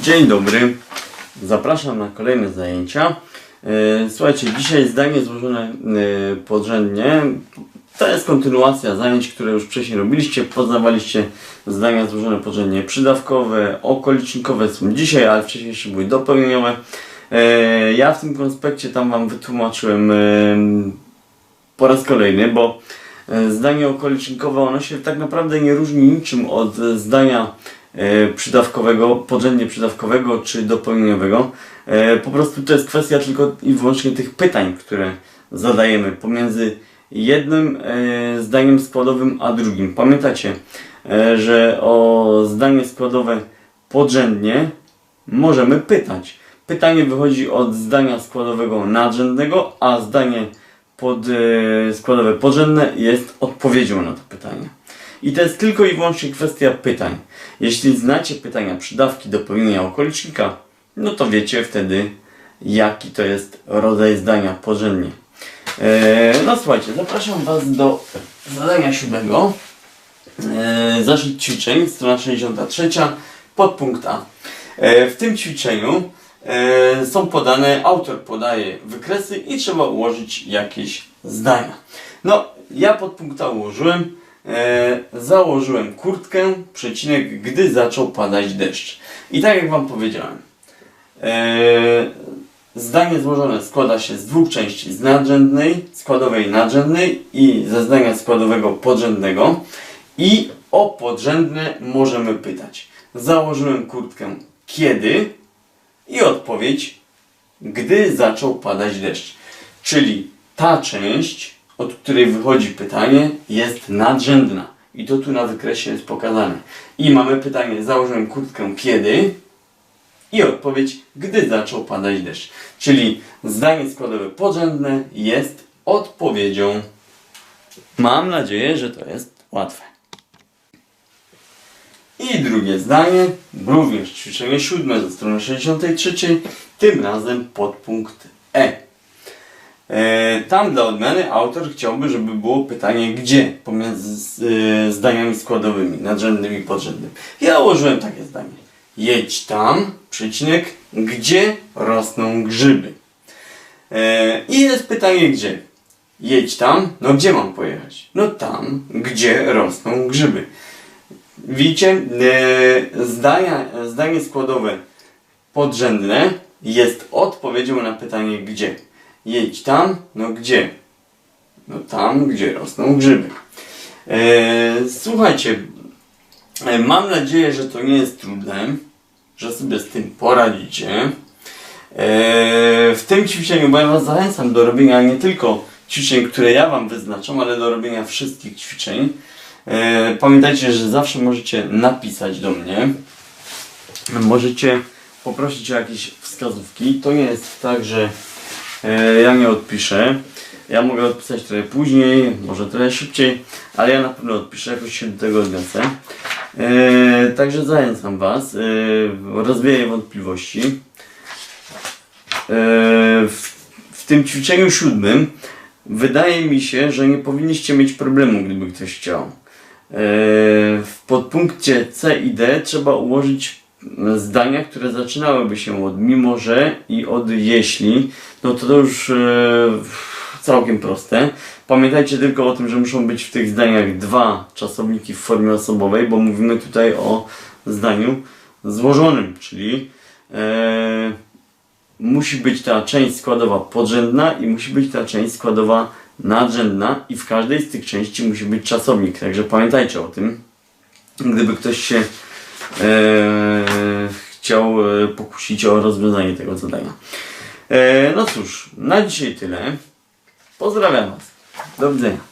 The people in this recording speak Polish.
Dzień dobry, zapraszam na kolejne zajęcia. E, Słuchajcie, dzisiaj zdanie złożone e, podrzędnie. To jest kontynuacja zajęć, które już wcześniej robiliście. Poznawaliście zdania złożone podrzędnie przydawkowe, okolicznikowe są dzisiaj, ale wcześniejsze były dopełnieniowe. E, Ja w tym konspekcie tam Wam wytłumaczyłem po raz kolejny, bo zdanie okolicznikowe ono się tak naprawdę nie różni niczym od zdania przydawkowego, podrzędnie przydawkowego czy dopełnieniowego. E, Po prostu to jest kwestia tylko i wyłącznie tych pytań, które zadajemy pomiędzy jednym e, zdaniem składowym a drugim. Pamiętacie, e, że o zdanie składowe podrzędnie możemy pytać. Pytanie wychodzi od zdania składowego nadrzędnego, a zdanie pod, e, składowe podrzędne jest odpowiedzią na to pytanie. I to jest tylko i wyłącznie kwestia pytań. Jeśli znacie pytania przydawki dopełnienia okolicznika, no to wiecie wtedy, jaki to jest rodzaj zdania podrzędnie. E, no słuchajcie, zapraszam Was do zadania siódmego. E, zaszczyt ćwiczeń, strona 63, podpunkt A. E, w tym ćwiczeniu e, są podane, autor podaje wykresy i trzeba ułożyć jakieś zdania. No, ja podpunkt A ułożyłem, założyłem kurtkę, przecinek, gdy zaczął padać deszcz. I tak jak Wam powiedziałem, e, Zdanie złożone składa się z dwóch części, z nadrzędnej, składowej nadrzędnej i ze zdania składowego podrzędnego. I o podrzędne możemy pytać. Założyłem kurtkę kiedy i odpowiedź gdy zaczął padać deszcz. Czyli ta część, od której wychodzi pytanie, jest nadrzędna. I to tu na wykresie jest pokazane. I mamy pytanie, założyłem kurtkę kiedy i odpowiedź, gdy zaczął padać deszcz. Czyli zdanie składowe podrzędne jest odpowiedzią. Mam nadzieję, że to jest łatwe. I drugie zdanie, również ćwiczenie siódme ze strony 63, tym razem podpunkt E. E, Tam dla odmiany autor chciałby, żeby było pytanie gdzie pomiędzy e, zdaniami składowymi, nadrzędnymi i podrzędnymi. Ja ułożyłem takie zdanie. Jedź tam, przecinek, gdzie rosną grzyby. E, I jest pytanie gdzie. Jedź tam, no gdzie mam pojechać? No tam, gdzie rosną grzyby. Widzicie, zdania, zdanie składowe podrzędne jest odpowiedzią na pytanie gdzie. Jedź tam, no gdzie? No tam, gdzie rosną grzyby. E, słuchajcie, e, mam nadzieję, że to nie jest trudne, że sobie z tym poradzicie. E, w tym ćwiczeniu, bo ja Was zachęcam do robienia nie tylko ćwiczeń, które ja Wam wyznaczam, ale do robienia wszystkich ćwiczeń. Pamiętajcie, że zawsze możecie napisać do mnie. Możecie poprosić o jakieś wskazówki. To nie jest tak, że ja nie odpiszę. Ja mogę odpisać trochę później, może trochę szybciej, ale ja na pewno odpiszę, jakoś się do tego odniosę. E, także zachęcam Was, e, rozwieję wątpliwości. E, w, w tym ćwiczeniu siódmym wydaje mi się, że nie powinniście mieć problemu, gdyby ktoś chciał. E, W podpunkcie C i D trzeba ułożyć zdania, które zaczynałyby się od mimo że i od jeśli. No to to już e, całkiem proste. Pamiętajcie tylko o tym, że muszą być w tych zdaniach dwa czasowniki w formie osobowej, bo mówimy tutaj o zdaniu złożonym, czyli e, musi być ta część składowa podrzędna i musi być ta część składowa nadrzędna i w każdej z tych części musi być czasownik. Także pamiętajcie o tym. Gdyby ktoś się chciał e, pokusić o rozwiązanie tego zadania. E, no cóż, na dzisiaj tyle. Pozdrawiam Was. Do widzenia.